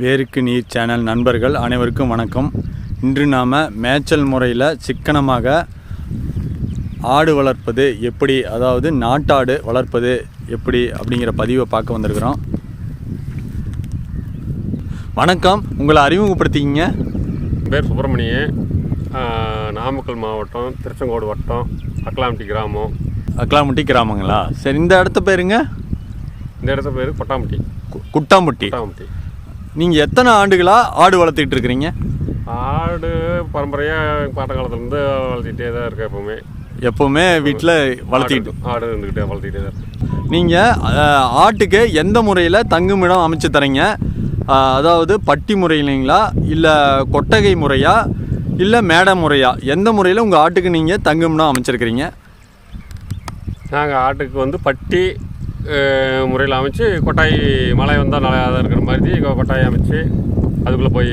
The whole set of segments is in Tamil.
வேருக்கு நீர் சேனல் நண்பர்கள் அனைவருக்கும் வணக்கம். இன்று நாம் மேய்ச்சல் முறையில் சிக்கனமாக ஆடு வளர்ப்பது எப்படி அதாவது நாட்டாடு வளர்ப்பது எப்படி அப்படிங்கிற பதிவை பார்க்க வந்திருக்கிறோம். வணக்கம். உங்களை அறிமுகப்படுத்திக்கிங்க. பேர் சுப்பிரமணியன். நாமக்கல் மாவட்டம் திருச்செங்கோடு வட்டம் அக்கலாம்பட்டி கிராமம். அக்கலாமுட்டி கிராமங்களா? சரி இந்த இடத்த பேருங்க? இந்த இடத்த பேர் கொட்டாம்பட்டி. கு- குட்டாம்பட்டி. கொட்டாம்பட்டி. நீங்கள் எத்தனை ஆண்டுகளாக ஆடு வளர்த்துக்கிட்டு இருக்கிறீங்க? ஆடு பரம்பரையாக பாட்ட காலத்துலேருந்து வளர்த்திட்டே தான் இருக்கேன் எப்போவுமே. எப்போவுமே வீட்டில் வளர்த்திக்கிட்டு. ஆடு- இருந்துக்கிட்டே வளர்த்திட்டே தான் நீங்கள் ஆட்டுக்கு எந்த முறையில் தங்குமிடம் அமைச்சு தரீங்க? அதாவது பட்டி முறையிலைங்களா? இல்லை கொட்டகை முறையா? இல்லை மேடை முறையா? எந்த முறையில் உங்கள் ஆட்டுக்கு நீங்கள் தங்குமிடம் அமைச்சிருக்கிறீங்க? நாங்கள் ஆட்டுக்கு வந்து பட்டி முறையில் அமைச்சு கொட்டாய் மழை வந்தால் நல்லா தான் இருக்கிற மாதிரி கொட்டாய் அமைச்சு அதுக்குள்ளே போய்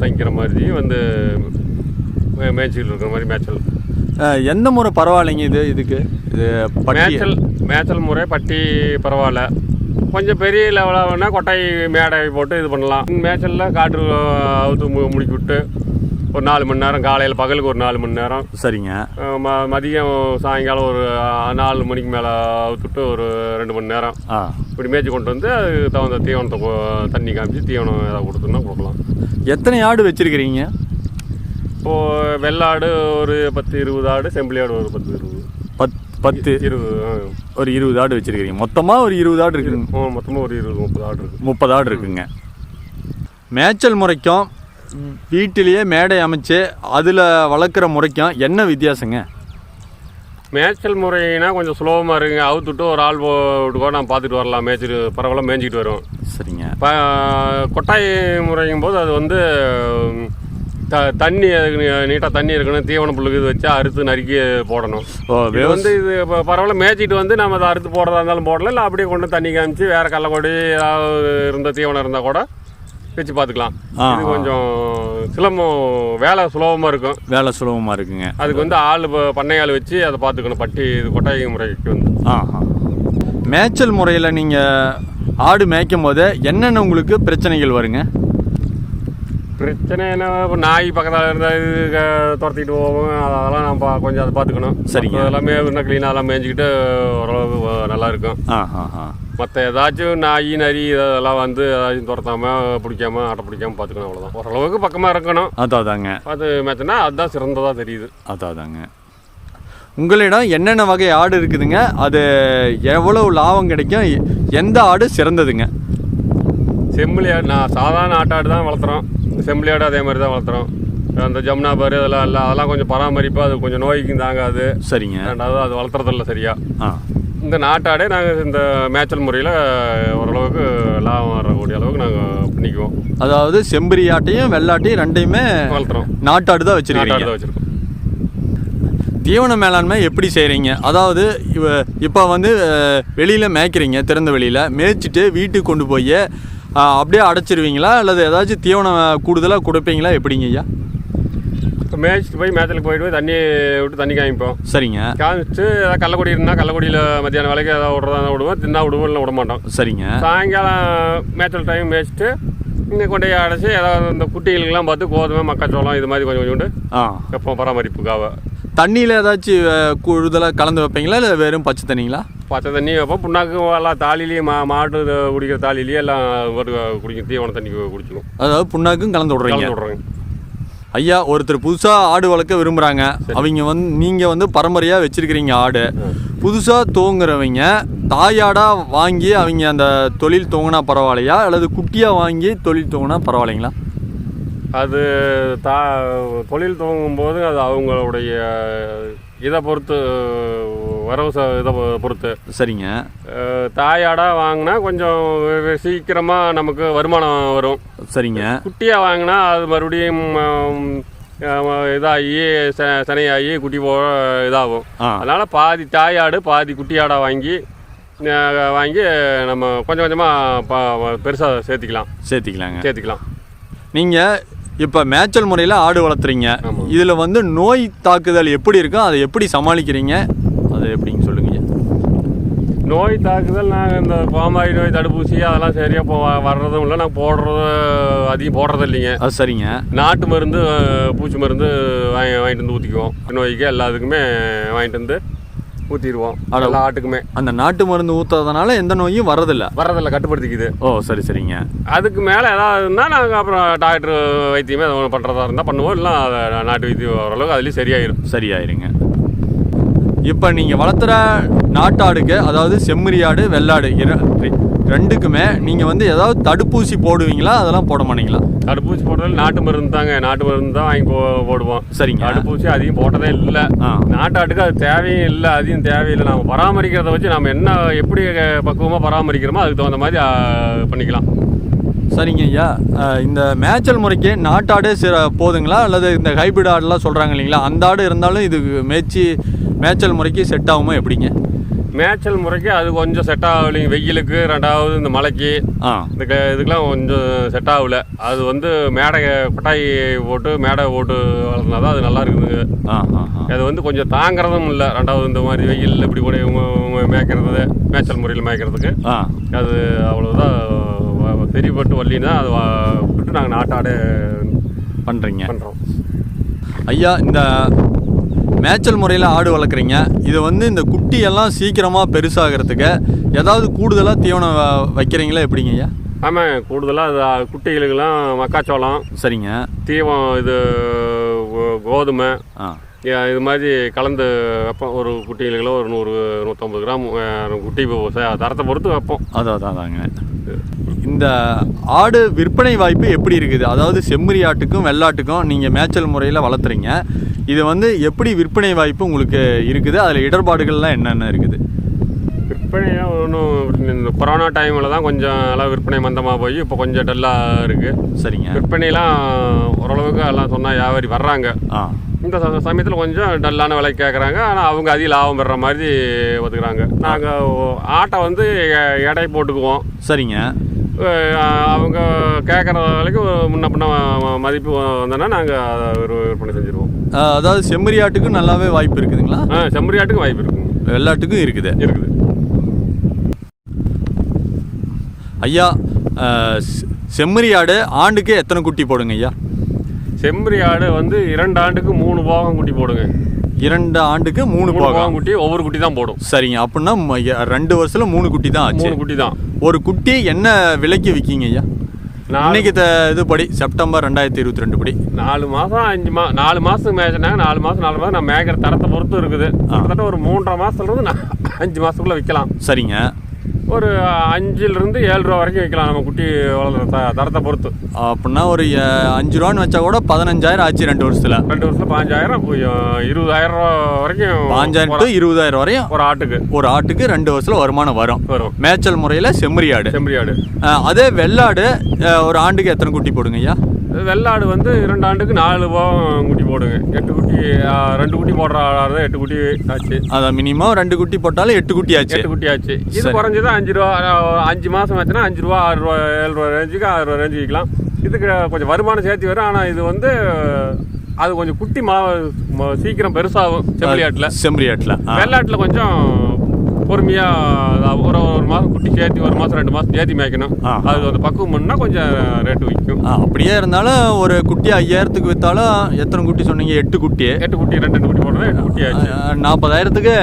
தங்கிக்கிற மாதிரி வந்து மே- மேய்ச்சிட்டு இருக்கிற மாதிரி மேய்ச்சல். எந்த முறை பரவாயில்லைங்க இது இதுக்கு? இது மேய்ச்சல் மேய்ச்சல் முறை பட்டி பரவாயில்ல. கொஞ்சம் பெரிய லெவலாக வேணால் கொட்டாய் மேடை போட்டு இது பண்ணலாம். மேய்ச்சலில் காற்று அவுத்து முடிக்கி விட்டு ஒரு நாலு மணி நேரம் காலையில் பகலுக்கு ஒரு நாலு மணி நேரம். சரிங்க. ம மதியம் சாயங்காலம் ஒரு நாலு மணிக்கு மேலே அவுத்துட்டு ஒரு ரெண்டு மணி நேரம். ஆ. இப்படி மேய்ச்சி கொண்டு வந்து அதுக்கு தகுந்த தீவனத்தை தண்ணி காமிச்சு தீவனம் ஏதாவது கொடுத்தோம்னா கொடுக்கலாம். எத்தனை ஆடு வச்சிருக்கிறீங்க? இப்போது வெள்ளாடு ஒரு பத்து இருபது ஆடு செம்பிளி ஆடு ஒரு பத்து இருபது. பத் பத்து. இருபது ஒரு இருபது ஆடு வச்சிருக்கிறீங்க. மொத்தமாக ஒரு இருபது ஆடு இருக்குங்க. மொத்தமாக ஒரு இருபது முப்பது ஆடு இருக்குது முப்பது ஆடு இருக்குங்க. மேய்ச்சல் முறைக்கும் வீட்டிலேயே மேடை அமைச்சு அதில் வளர்க்குற முறைக்கும் என்ன வித்தியாசங்க? மேய்ச்சல் முறைனா கொஞ்சம் சுலபமாக இருக்குங்க. அவுத்துட்டு ஒரு ஆள் கூட நான் பார்த்துட்டு வரலாம். மேய்ச்சிட்டு பரவாயில்ல மேய்ஞ்சிக்கிட்டு வருவோம். சரிங்க. இப்போ கொட்டாய் முறையும் போது அது வந்து த தண்ணி அதுக்கு நீட்டாக தண்ணி இருக்கணும். தீவன புல்லுக்கு இது வச்சு அறுத்து நறுக்கி போடணும். இது வந்து இது இப்போ பரவாயில்ல மேய்ச்சிட்டு வந்து நம்ம அதை அறுத்து போடுறதா இருந்தாலும் போடலாம். இல்லை அப்படியே கொண்டு தண்ணி காமிச்சு வேறு கள்ளக்கொடி ஏதாவது இருந்த தீவனம் இருந்தால் கூட வச்சு பார்த்துக்கலாம். ஆ, இது கொஞ்சம் சிலம்பம் வேலை சுலபமாக இருக்கும். வேலை சுலபமாக இருக்குங்க. அதுக்கு வந்து ஆள் பண்ணையாள் வச்சு அதை பார்த்துக்கணும். பட்டி இது கொட்டாய் முறைக்கு வந்து. ஆஹா மேய்ச்சல் முறையில் நீங்கள் ஆடு மேய்க்கும் போது என்னென்ன உங்களுக்கு பிரச்சனைகள் வருங்க? பிரச்சனை என்ன இப்போ நாய் பக்கத்தில் இருந்தால் இது துரத்திட்டு போவோம் அதெல்லாம் நம்ம கொஞ்சம் அதை பார்த்துக்கணும். சரிங்க. மத்த எல்லாமே இன்னும் க்ளீனாக எல்லாம் மேய்ஞ்சிக்கிட்டு ஓரளவு வ- நல்லா இருக்கும். ஆஹா ஆ. மற்ற ஏதாச்சும் நாய் நரி இதெல்லாம் வந்து ஏதாச்சும் துரத்தாம பிடிக்காம ஆட்டை பிடிக்காம பார்த்துக்கணும் அவ்வளோதான் ஓரளவுக்கு பக்கமாக இருக்கணும். அதான் அதாங்க பார்த்து மேய்ச்சனா அதுதான் சிறந்ததாக தெரியுது. அதான் அதாங்க உங்களிடம் என்னென்ன வகை ஆடு இருக்குதுங்க? அது எவ்வளவு லாபம் கிடைக்கும்? எந்த ஆடு சிறந்ததுங்க? ஆடு நான் சாதாரண ஆட்டாடு தான் வளர்த்துறோம். ஆடு அதே மாதிரி தான் வளர்த்துறோம். அந்த ஜமுனா பாரு அதெல்லாம் இல்லை அதெல்லாம் கொஞ்சம் பராமரிப்பு அது கொஞ்சம் நோய்க்கும் தாங்காது. சரிங்க. ரெண்டாவது அது வளர்த்துறதில்ல சரியா. ஆ. இந்த நாட்டாடே நாங்கள் இந்த மேய்ச்சல் முறையில் ஓரளவுக்கு லாபம் வரக்கூடிய அளவுக்கு நாங்கள் பண்ணிக்குவோம். அதாவது செம்பரி ஆட்டையும் வெள்ளாட்டையும் ரெண்டையுமே வளர்த்துறோம். நாட்டாடு தான் நாட்டாடு வச்சிருக்கீங்க தான் வச்சுருக்கோம். தீவன மேலாண்மை எப்படி செய்கிறீங்க அதாவது இப்போ வந்து வெளியில் மேய்க்கிறீங்க திறந்த வெளியில். மேய்ச்சிட்டு வீட்டுக்கு கொண்டு போய் அப்படியே அடைச்சிருவீங்களா? அல்லது ஏதாச்சும் தீவனம் கூடுதலாக கொடுப்பீங்களா? எப்படிங்க ஐயா? மேய்ச்சிட்டு போய் மேய்ச்சலுக்கு போயிட்டு போய் தண்ணி விட்டு தண்ணி காமிப்போம். சரிங்க. காமிச்சிட்டு ஏதாவது கள்ளக்குடி இருந்தால் கள்ளக்குடியில் மத்தியானம் வேலைக்கு ஏதாவது விட்றதா விடுவோம். தின்னா விடுவோம் இல்லை விட மாட்டோம் சரிங்க. சாயங்காலம் மேய்ச்சல் டைம் மேய்ச்சிட்டு இங்கே கொண்டு போய் அடைச்சி ஏதாவது இந்த குட்டிகளுக்கெல்லாம் பார்த்து கோதுமை மக்காச்சோளம் இது மாதிரி கொஞ்சம் கொஞ்சோண்டு எப்போ பராமரிப்புக்காக. தண்ணியில் ஏதாச்சும் கூடுதலாக கலந்து வைப்பீங்களா இல்லை வெறும் பச்சை தண்ணிங்களா? பச்சை தண்ணி வைப்போம். புண்ணாக்கு எல்லாம் தாலிலேயே மா இது குடிக்கிற தாலிலேயே எல்லாம் குடிக்கிற தீவன தண்ணி குடிச்சிடும் அதாவது புண்ணாக்கும் கலந்து விட்றீங்க. கலந்து விட்றோங்க. ஐயா ஒருத்தர் புதுசாக ஆடு வளர்க்க விரும்புகிறாங்க அவங்க வந்து நீங்கள் வந்து பரம்பரையாக வச்சிருக்கிறீங்க ஆடு. புதுசாக துவங்குறவங்க தாயாடாக வாங்கி அவங்க அந்த தொழில் துவங்கினா பரவாயில்லையா? அல்லது குட்டியாக வாங்கி தொழில் துவங்கினா பரவாயில்லைங்களா? அது தா தொழில் துவங்கும் போது அது அவங்களுடைய இதை பொறுத்து வரவு ச- இதை பொறுத்து. சரிங்க. தாயாடாக வாங்கினா கொஞ்சம் சீக்கிரமாக நமக்கு வருமானம் வரும். சரிங்க. குட்டியாக வாங்கினா அது மறுபடியும் இதாகி சனையாகி குட்டி போ இதாகும். அதனால் பாதி தாயாடு பாதி குட்டியாடாக வாங்கி வாங்கி நம்ம கொஞ்சம் கொஞ்சமாக பெருசாக சேர்த்திக்கலாம். சேர்த்திக்கலாங்க. சேர்த்திக்கலாம். நீங்கள் இப்போ மேய்ச்சல் முறையில் ஆடு வளர்த்துறீங்க. இதில் வந்து நோய் தாக்குதல் எப்படி இருக்கும் அதை எப்படி சமாளிக்கிறீங்க? அது எப்படிங்க சொல்லுங்க ஐயா. நோய் தாக்குதல் நாங்கள் இந்த கோமாரி நோய் தடுப்பூசி அதெல்லாம் சரியாக போ வர்றதும் இல்லை. நாங்கள் போடுறது அதிகம் போடுறது இல்லைங்க. அது சரிங்க. நாட்டு மருந்து பூச்சி மருந்து வாங்கி வாங்கிட்டு வந்து ஊற்றிக்குவோம் நோய்க்கு எல்லாத்துக்குமே வாங்கிட்டு வந்து ஊற்றிடுவோம். எல்லா ஆட்டுக்குமே. அந்த நாட்டு மருந்து ஊத்துறதுனால எந்த நோயும் வரதில்ல வர்றதில்ல கட்டுப்படுத்திக்குது. ஓ சரி சரிங்க. அதுக்கு மேலே ஏதாவது இருந்தால் நாங்கள் அப்புறம் டாக்டர் வைத்தியமே பண்ணுறதா இருந்தால் பண்ணுவோம். இல்லை நாட்டு வைத்தியம் ஓரளவுக்கு அதுலேயும் சரியாயிரும். சரியாயிருங்க. இப்போ நீங்கள் வளர்த்துற நாட்டாடுக்கு அதாவது செம்மறி ஆடு வெள்ளாடு ரெண்டுக்குமே நீங்கள் வந்து ஏதாவது தடுப்பூசி போடுவீங்களா? அதெல்லாம் போட மாட்டீங்களா? தடுப்பூசி போடுறதுல நாட்டு மருந்து தாங்க. நாட்டு மருந்து தான் வாங்கி போ போடுவோம். சரிங்க. தடுப்பூசி அதிகம் போட்டதே இல்லை. ஆ. நாட்டாட்டுக்கு அது தேவையும் இல்லை அதிகம் தேவையில்லை. நம்ம பராமரிக்கிறத வச்சு நம்ம என்ன எப்படி பக்குவமாக பராமரிக்கிறோமோ அதுக்கு தகுந்த மாதிரி பண்ணிக்கலாம். சரிங்க ஐயா. இந்த மேய்ச்சல் முறைக்கு நாட்டாடே சிற போதுங்களா? அல்லது இந்த ஹைபிரிட் ஆடுலாம் சொல்கிறாங்க இல்லைங்களா? அந்த ஆடு இருந்தாலும் இது மேய்ச்சி மேய்ச்சல் முறைக்கு செட் ஆகுமா எப்படிங்க? மேய்ச்சல் முறைக்கு அது கொஞ்சம் செட் ஆகலைங்க. வெயிலுக்கு ரெண்டாவது இந்த மழைக்கு. ஆ. இந்த க- இதுக்கெல்லாம் கொஞ்சம் செட் ஆகல. அது வந்து மேடை கொட்டாய் போட்டு மேடை போட்டு வளர்த்துனா தான் அது நல்லா இருக்குது அது வந்து கொஞ்சம் தாங்கிறதும் இல்லை. ரெண்டாவது இந்த மாதிரி வெயில் இப்படி கூட மேய்க்கிறது மேய்ச்சல் முறையில் மேய்க்கிறதுக்கு. அது அவ்வளோதான் சரிப்பட்டு வரலின்னா அது விட்டு நாங்கள் நாட்டாடே பண்ணுறீங்க பண்ணுறோம் ஐயா இந்த மேய்ச்சல் முறையில் ஆடு வளர்க்குறீங்க. இது வந்து இந்த குட்டியெல்லாம் சீக்கிரமாக பெருசாகிறதுக்கு ஏதாவது கூடுதலாக தீவனம் வைக்கிறீங்களா? எப்படிங்க ஐயா? ஆமாம் கூடுதலாக அது குட்டிகளுக்கெல்லாம் மக்காச்சோளம் சரிங்க. தீவம் இது கோதுமை இது மாதிரி கலந்து வைப்போம். ஒரு குட்டிகளுக்கெல்லாம் ஒரு நூறு நூற்றம்பது கிராம் குட்டி தரத்தை பொறுத்து வைப்போம். அதான் அதாங்க. இந்த ஆடு விற்பனை வாய்ப்பு எப்படி இருக்குது? அதாவது செம்மறி ஆட்டுக்கும் வெள்ளாட்டுக்கும் நீங்கள் மேய்ச்சல் முறையில் வளர்த்துறீங்க. இது வந்து எப்படி விற்பனை வாய்ப்பு உங்களுக்கு இருக்குது? அதில் இடர்பாடுகள்லாம் என்னென்ன இருக்குது? விற்பனையாக ஒன்றும் இந்த கொரோனா டைமில் தான் கொஞ்சம் எல்லாம் விற்பனை மந்தமாக போய் இப்போ கொஞ்சம் டல்லாக இருக்குது சரிங்க. விற்பனைலாம் ஓரளவுக்கு எல்லாம் சொன்னால் வியாபாரி வர்றாங்க. இந்த சமயத்தில் கொஞ்சம் டல்லான விலை கேட்குறாங்க ஆனால் அவங்க அதிக லாபம் பெற மாதிரி ஒத்துக்கிறாங்க நாங்கள் ஆட்டை வந்து எடை போட்டுக்குவோம். சரிங்க. அவங்க கேட்குற விலைக்கு முன்ன பின்ன மதிப்பு வந்தோன்னா நாங்கள் அதை ஒரு விற்பனை செஞ்சுருவோம். அதாவது செம்மறி ஆட்டுக்கும் நல்லாவே வாய்ப்பு இருக்குதுங்களா? ஆ செம்மறி ஆட்டுக்கு வாய்ப்பு இருக்குங்க வெள்ளாட்டுக்கும் இருக்குது. இருக்குது. ஐயா ஆ, செ- செம்மறி ஆடு ஆண்டுக்கு எத்தனை குட்டி போடுங்க ஐயா? செம்மறி ஆடு வந்து இரண்டு ஆண்டுக்கு மூணு போகம் குட்டி போடுங்க. இரண்டு ஆண்டுக்கு மூணு போகம். குட்டி ஒவ்வொரு குட்டி தான் போடும். சரிங்க அப்படின்னா ரெண்டு வருஷத்துல மூணு குட்டி தான் ஆச்சு. குட்டி தான். ஒரு குட்டி என்ன விலைக்கு விற்கிங்க ஐயா? இன்னைக்கு த- இது படி செப்டம்பர் ரெண்டாயிரத்தி இருபத்தி ரெண்டு படி. நாலு மாதம் அஞ்சு மா நாலு மாதத்துக்கு மேய்ச்சினாங்க நாலு மாதம் நாலு மாதம் நான் மேய்க்கிற தரத்தை பொறுத்து இருக்குது. கிட்டத்தட்ட ஒரு மூன்றரை மாதத்துலேருந்து நான் அஞ்சு மாதத்துக்குள்ளே விற்கலாம் சரிங்க. ஒரு அஞ்சுலேருந்து ஏழு ரூபா வரைக்கும் விற்கலாம் நம்ம குட்டி வளர்க்குற த தரத்தை பொறுத்து. அப்படின்னா ஒரு அஞ்சு ரூபான்னு வச்சா கூட பதினஞ்சாயிரம் ஆச்சு ரெண்டு வருஷத்துல. ரெண்டு வருஷத்துல பாஞ்சாயிரம் இருபதாயிரம் ரூபா வரைக்கும் பாஞ்சாயிரம் டு இருபதாயிரம் வரையும் ஒரு ஆட்டுக்கு. ஒரு ஆட்டுக்கு ரெண்டு வருஷத்துல வருமானம் வரும். வரும். மேய்ச்சல் முறையில் செம்மறி ஆடு செம்பரி ஆடு அதே வெள்ளாடு ஒரு ஆண்டுக்கு எத்தனை குட்டி போடுங்க ஐயா? வெள்ளாடு வந்து இரண்டு ஆண்டுக்கு நாலு போகம் குட்டி போடுங்க. எட்டு குட்டி ரெண்டு குட்டி போடுற தான் எட்டு குட்டி ஆச்சு. அதான் மினிமம் ரெண்டு குட்டி போட்டாலும் எட்டு குட்டி ஆச்சு. எட்டு குட்டி ஆச்சு. இது. குறைஞ்சது அஞ்சு ரூபா அஞ்சு மாதம் ஆச்சுன்னா அஞ்சு ரூபா ஆறு ரூபா ஏழு ரூபா ரேஞ்சுக்கு ஆறு ரூபா ரேஞ்சு விற்கலாம் இதுக்கு கொஞ்சம் வருமானம் சேர்த்து வரும். ஆனால் இது வந்து அது கொஞ்சம் குட்டி மா சீக்கிரம் பெருசாகும் செம்பலி ஆட்டில் செம்மறி ஆட்டில் வெள்ளாட்டில் கொஞ்சம் பொறுமையாக ஒரு ஒரு மாதம் குட்டி சேர்த்து ஒரு மாதம் ரெண்டு மாதம் சேர்த்து மேய்க்கணும். அது அந்த பக்குவம் பண்ணால் கொஞ்சம் ரேட்டு விற்கும் அப்படியே இருந்தாலும் ஒரு குட்டி ஐயாயிரத்துக்கு விற்றாலும் எத்தனை குட்டி சொன்னீங்க? எட்டு குட்டி. எட்டு குட்டி ரெண்டு ரெண்டு குட்டி போடுறது எட்டு குட்டி ஆச்சு. நாற்பதாயிரத்துக்கு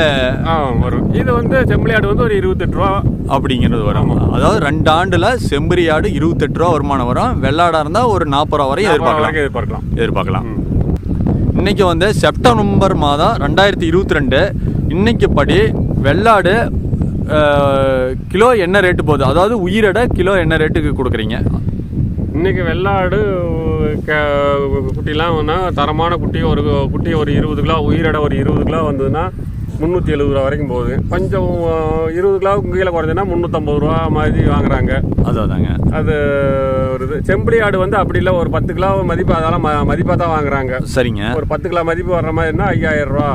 வரும். இது வந்து செம்பலி ஆடு வந்து ஒரு இருபத்தெட்டு ரூபா அப்படிங்கிறது வரும். அதாவது ரெண்டு ஆண்டுல செம்பரி ஆடு இருபத்தெட்டு ரூபா வருமானம் வரும். வெள்ளாடா இருந்தா ஒரு நாற்பது ரூபா வரையும் எதிர்பார்க்கலாம். எதிர்பார்க்கலாம். எதிர்பார்க்கலாம். ம். இன்னைக்கு வந்து செப்டம்பர் மாதம் ரெண்டாயிரத்தி இருபத்தி ரெண்டு. இன்னைக்கு படி வெள்ளாடு கிலோ என்ன ரேட்டு போகுது? அதாவது உயிரிட கிலோ என்ன ரேட்டுக்கு கொடுக்குறீங்க? இன்றைக்கி வெள்ளாடு க- குட்டிலாம் வேணா தரமான குட்டி ஒரு குட்டி ஒரு இருபது கிலோ உயிரிட ஒரு இருபது கிலோ வந்ததுன்னா முந்நூற்றி எழுபது ரூபா வரைக்கும் போகுது. கொஞ்சம் இருபது கிலோவுக்கு கீழே குறைஞ்சதுன்னா முந்நூற்றம்பது ரூபா மாதிரி வாங்குறாங்க. அதாதாங்க அது ஒரு இது. செம்பரி ஆடு வந்து அப்படி இல்லை ஒரு பத்து கிலோ மதிப்பு அதெல்லாம் மதிப்பாக தான் வாங்குறாங்க. சரிங்க. ஒரு பத்து கிலோ மதிப்பு வர்ற மாதிரினா ஐயாயிரம் ரூபா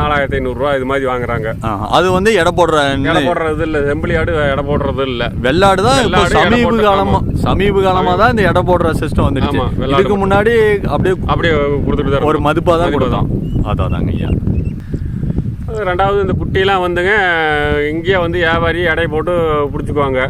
நாலாயிரத்தி ஐநூறுரூவா இது மாதிரி வாங்குறாங்க. அது வந்து எடை போடுற எடை போடுறது இல்லை செம்பளி ஆடு எடை போடுறது இல்லை. வெள்ளாடு தான் சமீப போட்டு- காலமா சமீப காலமா தான் இந்த எடை போடுற சிஸ்டம் வந்துருச்சு இதுக்கு முன்னாடி அப்படியே அப்படியே கொடுத்துட்டு ஒரு. மதிப்பாக தான். கொடுத்தோம். அதாதாங்க ஐயா. ரெண்டாவது இந்த குட்டிலாம் வந்துங்க இங்கேயே வந்து வியாபாரி எடை போட்டு பிடிச்சிக்குவாங்க.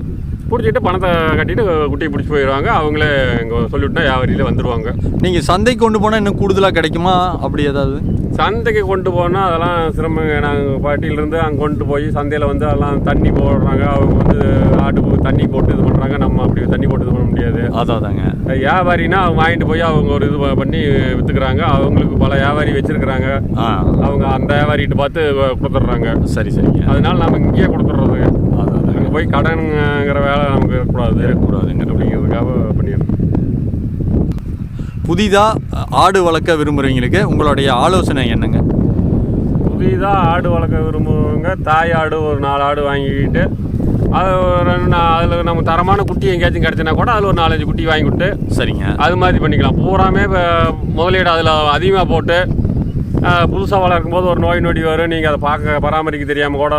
பிடிச்சிட்டு பணத்தை கட்டிட்டு குட்டியை பிடிச்சி போயிடுவாங்க. அவங்களே இங்கே சொல்லிவிட்டா வியாபாரியில வந்துடுவாங்க நீங்கள் சந்தைக்கு கொண்டு போனால் இன்னும் கூடுதலாக கிடைக்குமா? அப்படி ஏதாவது? சந்தைக்கு கொண்டு போனால் அதெல்லாம் சிரமங்க நாங்கள் பாட்டியிலேருந்து அங்கே கொண்டு போய் சந்தையில் வந்து அதெல்லாம் தண்ணி போடுறாங்க. அவங்க வந்து ஆட்டுக்கு தண்ணி போட்டு இது பண்ணுறாங்க நம்ம அப்படி தண்ணி போட்டு இது பண்ண முடியாது. அதான் அதாங்க. வியாபாரினா அவங்க வாங்கிட்டு போய் அவங்க ஒரு இது பண்ணி விற்றுக்குறாங்க அவங்களுக்கு பல வியாபாரி வச்சுருக்குறாங்க. அவங்க அந்த வியாபாரிகிட்ட பார்த்து கொடுத்துட்றாங்க. சரி சரிங்க. அதனால நம்ம இங்கேயே அங்கே போய் கடனுங்கிற வேலை நமக்கு இருக்கக்கூடாது. இருக்கக்கூடாதுங்க. அப்படிங்கிறதுக்காக பண்ணிடுறோம் புதிதாக ஆடு வளர்க்க விரும்புகிறவங்களுக்கு உங்களுடைய ஆலோசனை என்னங்க? புதிதாக ஆடு வளர்க்க விரும்புவவங்க தாய் ஆடு ஒரு நாலு ஆடு வாங்கிக்கிட்டு அது ரெண்டு அதில் நம்ம தரமான குட்டி எங்கேயாச்சும் கிடச்சினா கூட அதில் ஒரு நாலஞ்சு குட்டி வாங்கி விட்டு சரிங்க. அது மாதிரி பண்ணிக்கலாம். பூராமே இப்போ முதலீடு அதில் அதிகமாக போட்டு புதுசாக வளர்க்கும் போது ஒரு நோய் நொடி வரும். நீங்கள் அதை பார்க்க பராமரிக்க தெரியாமல் கூட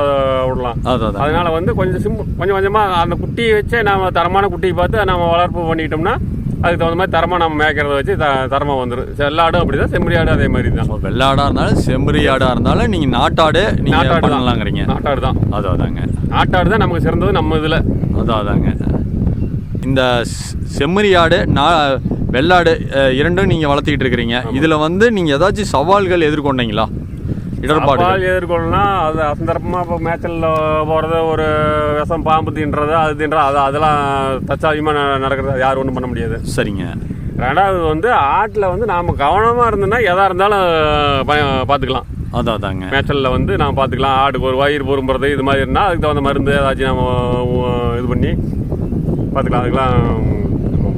விடலாம். அதான் அதான். அதனால வந்து கொஞ்சம் சிம்பிள் கொஞ்சம் கொஞ்சமாக அந்த குட்டியை வச்சே நம்ம தரமான குட்டியை பார்த்து நம்ம வளர்ப்பு பண்ணிக்கிட்டோம்னா அதுக்கு தகுந்த மாதிரி தரமாக நம்ம மேய்க்கிறத வச்சு த தரமாக வந்துடும் எல்லா ஆடும் அப்படி தான் செம்மறி ஆடும் அதே மாதிரி தான். வெள்ளாடாக இருந்தாலும் செம்பரி ஆடாக இருந்தாலும் நீங்கள் நாட்டாடு நாட்டாடு பண்ணலாங்கிறீங்க. நாட்டாடு தான். அதான் அதாங்க. நாட்டாடு தான் நமக்கு சிறந்தது நம்ம இதில். அதான் அதாங்க. இந்த செம்மறி ஆடு நா வெள்ளாடு இரண்டும் நீங்கள் வளர்த்திக்கிட்டு இருக்கிறீங்க. இதில் வந்து நீங்கள் ஏதாச்சும் சவால்கள் எதிர்கொண்டீங்களா? இடர்பாடு பால் எதிர்கொள்ளலாம் அது அசந்தரப்பமாக இப்போ மேய்ச்சலில் போகிறது ஒரு விஷம் பாம்பு தின்றது அது தின்றது அது அதெல்லாம் தற்சாலியமாக நடக்கிறது யாரும் ஒன்றும் பண்ண முடியாது. சரிங்க. ரெண்டாவது வந்து ஆட்டில் வந்து நாம் கவனமாக இருந்தோம்னா எதாக இருந்தாலும் பார்த்துக்கலாம் அதான் அதாங்க. மேய்ச்சலில் வந்து நாம் பார்த்துக்கலாம் ஆட்டுக்கு ஒரு வயிறு பொறும்புறது இது மாதிரி இருந்தால் அதுக்கு தகுந்த மருந்து ஏதாச்சும் நம்ம இது பண்ணி பார்த்துக்கலாம் அதுக்கெல்லாம்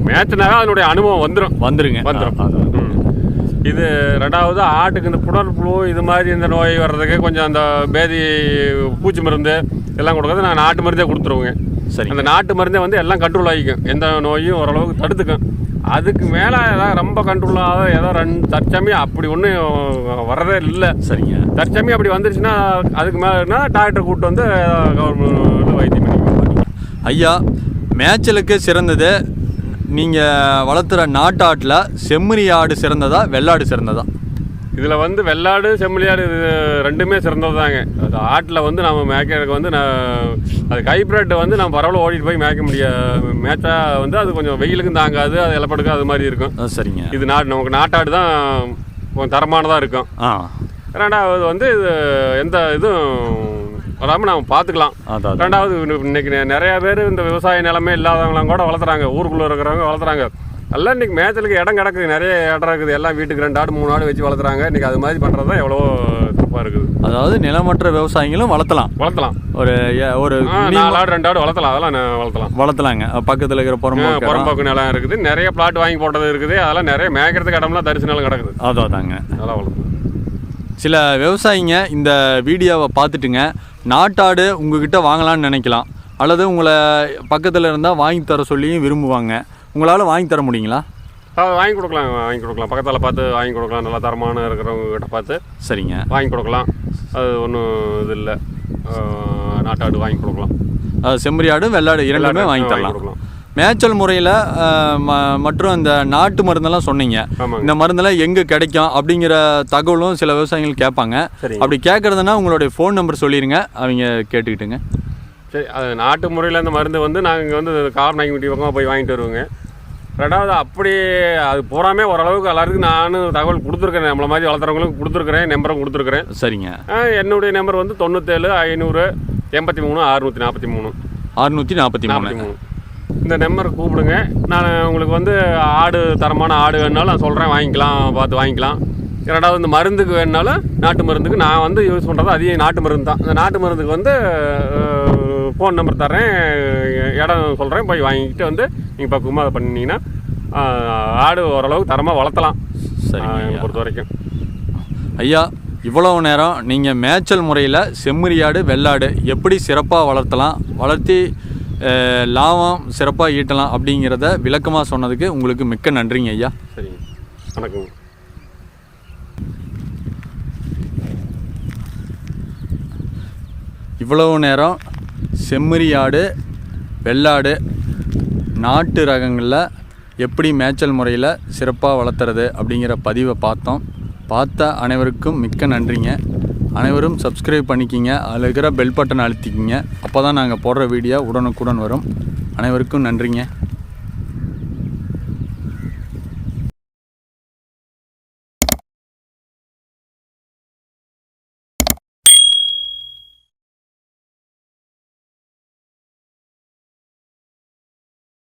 மேய்ச்சனாக அதனுடைய அனுபவம் வந்துடும் வந்துருங்க. வந்துரும். அதான், அதான். ம். இது ரெண்டாவது ஆட்டுக்கு இந்த புடல் புழு இது மாதிரி இந்த நோய் வர்றதுக்கு கொஞ்சம் அந்த பேதி பூச்சி மருந்து எல்லாம் கொடுக்கறது நான் நாட்டு மருந்தே கொடுத்துருவோங்க. சரிங்க. அந்த நாட்டு மருந்தே வந்து எல்லாம் கண்ட்ரோல் ஆகிக்கும். எந்த நோயும் ஓரளவுக்கு தடுத்துக்கும். அதுக்கு மேலே ஏதாவது ரொம்ப கண்ட்ரோல் ஆகாத ஏதோ ரெண்டு தற்சமயம் அப்படி ஒன்றும் வர்றதே இல்லை. சரிங்க. தற்சமயம் அப்படி வந்துருச்சுன்னா அதுக்கு மேலேனா டாக்டர் கூப்பிட்டு வந்து கவர்மெண்ட் வைத்தியம் பண்ணிக்குவோம் ஐயா மேய்ச்சலுக்கு சிறந்தது நீங்கள் வளர்த்துற நாட்டாட்டில் செம்மறி ஆடு சிறந்ததா வெள்ளாடு சிறந்ததா? இதில் வந்து வெள்ளாடு செம்மறியாடு இது ரெண்டுமே சிறந்தது தாங்க அது ஆட்டில் வந்து நம்ம மேய்க்கிறதுக்கு வந்து நான் அது ஹைப்ரிட் வந்து நம்ம பரவாயில்ல ஓடிட்டு போய் மேய்க்க முடியாது மேய்ச்சா வந்து அது கொஞ்சம் வெயிலுக்கும் தாங்காது அது இலப்படுக்கும் அது மாதிரி இருக்கும். சரிங்க. இது நாட்டு நமக்கு நாட்டாடு தான் கொஞ்சம் தரமானதாக இருக்கும். ஆ. ரெண்டாவது வந்து இது எந்த இதுவும் வராமல் நம்ம பார்த்துக்கலாம். ரெண்டாவது இன்னைக்கு நிறைய பேர் இந்த விவசாய நிலமே இல்லாதவங்களாம் கூட வளர்த்துறாங்க. ஊருக்குள்ளே இருக்கிறவங்க வளர்த்துறாங்க. எல்லாம் இன்னைக்கு மேய்ச்சலுக்கு இடம் கிடக்குது நிறைய இடம் இருக்குது. எல்லாம் வீட்டுக்கு ரெண்டு ஆடு மூணு ஆடு வச்சு வளர்த்துறாங்க. இன்னைக்கு அது மாதிரி பண்ணுறது தான் எவ்வளோ சிறப்பாக இருக்குது. அதாவது நிலமற்ற விவசாயிகளும் வளர்த்தலாம். வளர்த்தலாம். ஒரு ஒரு நாலு ஆடு ரெண்டு ஆடு வளர்த்தலாம். அதெல்லாம் நான் வளர்த்தலாம். வளர்த்தலாங்க. பக்கத்தில் இருக்கிற புறம்போக்கு. புறம்போக்கு நிலம் இருக்குது. நிறைய பிளாட் வாங்கி போட்டது இருக்குது. அதெல்லாம் நிறைய மேய்க்கிறதுக்கு இடம்லாம் தரிசு நிலம் கிடக்குது. அதான் அதாங்க அதெல்லாம் வளர்த்தலாம். சில விவசாயிங்க இந்த வீடியோவை பார்த்துட்டுங்க. நாட்டாடு உங்ககிட்ட வாங்கலாம்னு நினைக்கலாம். அல்லது உங்களை பக்கத்தில் இருந்தால் வாங்கி தர சொல்லியும் விரும்புவாங்க. உங்களால் வாங்கி தர முடியுங்களா? வாங்கி கொடுக்கலாம் வாங்கி கொடுக்கலாம். பக்கத்தில் பார்த்து வாங்கி கொடுக்கலாம். நல்லா தரமான இருக்கிறவங்க கிட்ட பார்த்து சரிங்க. வாங்கி கொடுக்கலாம். அது ஒன்றும் இது இல்லை. நாட்டாடு வாங்கி கொடுக்கலாம். செம்மறி ஆடு வெள்ளாடு இரண்டுமே வாங்கி வாங்கி தரலாம். கொடுக்கலாம். மேய்ச்சல் முறையில் மற்றும் இந்த நாட்டு மருந்தெல்லாம் சொன்னீங்க. இந்த மருந்தெல்லாம் எங்கே கிடைக்கும் அப்படிங்கிற தகவலும் சில விவசாயிகள் கேட்பாங்க. அப்படி கேட்குறதுனா உங்களுடைய ஃபோன் நம்பர் சொல்லிடுங்க அவங்க கேட்டுக்கிட்டுங்க. சரி அது நாட்டு முறையில் இந்த மருந்து வந்து நாங்கள் இங்கே வந்து கார்நாயகி பக்கம் போய் வாங்கிட்டு வருவோங்க. ரெண்டாவது அப்படி அது பூராமே ஓரளவுக்கு எல்லாருக்கும் நானும் தகவல் கொடுத்துருக்கேன் நம்மள மாதிரி வளர்த்துறவங்களுக்கு கொடுத்துருக்குறேன் நம்பரும் கொடுத்துருக்குறேன். சரிங்க. என்னுடைய நம்பர் வந்து தொண்ணூற்றேழு ஐநூறு எண்பத்தி மூணு அறுநூற்றி நாற்பத்தி மூணு. அறுநூற்றி நாற்பத்தி மூணு. இந்த நம்பர் கூப்பிடுங்க. நான் உங்களுக்கு வந்து ஆடு தரமான ஆடு வேணுனாலும் நான் சொல்கிறேன் வாங்கிக்கலாம் பார்த்து வாங்கிக்கலாம். ரெண்டாவது இந்த மருந்துக்கு வேணுனாலும் நாட்டு மருந்துக்கு. நான் வந்து யூஸ் பண்ணுறது அதிகம் நாட்டு மருந்து தான். இந்த நாட்டு மருந்துக்கு வந்து ஃபோன் நம்பர் தர்றேன். இடம் சொல்கிறேன் போய் வாங்கிக்கிட்டு வந்து நீங்கள் பக்குவமாக அதை பண்ணிங்கன்னா ஆடு ஓரளவுக்கு தரமாக வளர்த்தலாம். ஐயா. பொறுத்த வரைக்கும். ஐயா இவ்வளவு நேரம் நீங்கள் மேய்ச்சல் முறையில் செம்மறியாடு வெள்ளாடு எப்படி சிறப்பாக வளர்த்தலாம்? வளர்த்தி லாபம் சிறப்பாக ஈட்டலாம் அப்படிங்கிறத விளக்கமாக சொன்னதுக்கு உங்களுக்கு மிக்க நன்றிங்க ஐயா. சரிங்க வணக்கங்க இவ்வளவு நேரம் செம்மறியாடு வெள்ளாடு நாட்டு ரகங்களில் எப்படி மேய்ச்சல் முறையில் சிறப்பாக வளர்த்துறது அப்படிங்கிற பதிவை பார்த்தோம். பார்த்த அனைவருக்கும் மிக்க நன்றிங்க. அனைவரும் சப்ஸ்கிரைப் பண்ணிக்கிங்க. அதில் இருக்கிற பெல் பட்டன் அழுத்திக்கிங்க. அப்போ தான் நாங்கள் போடுற வீடியோ உடனுக்குடன் வரும். அனைவருக்கும் நன்றிங்க.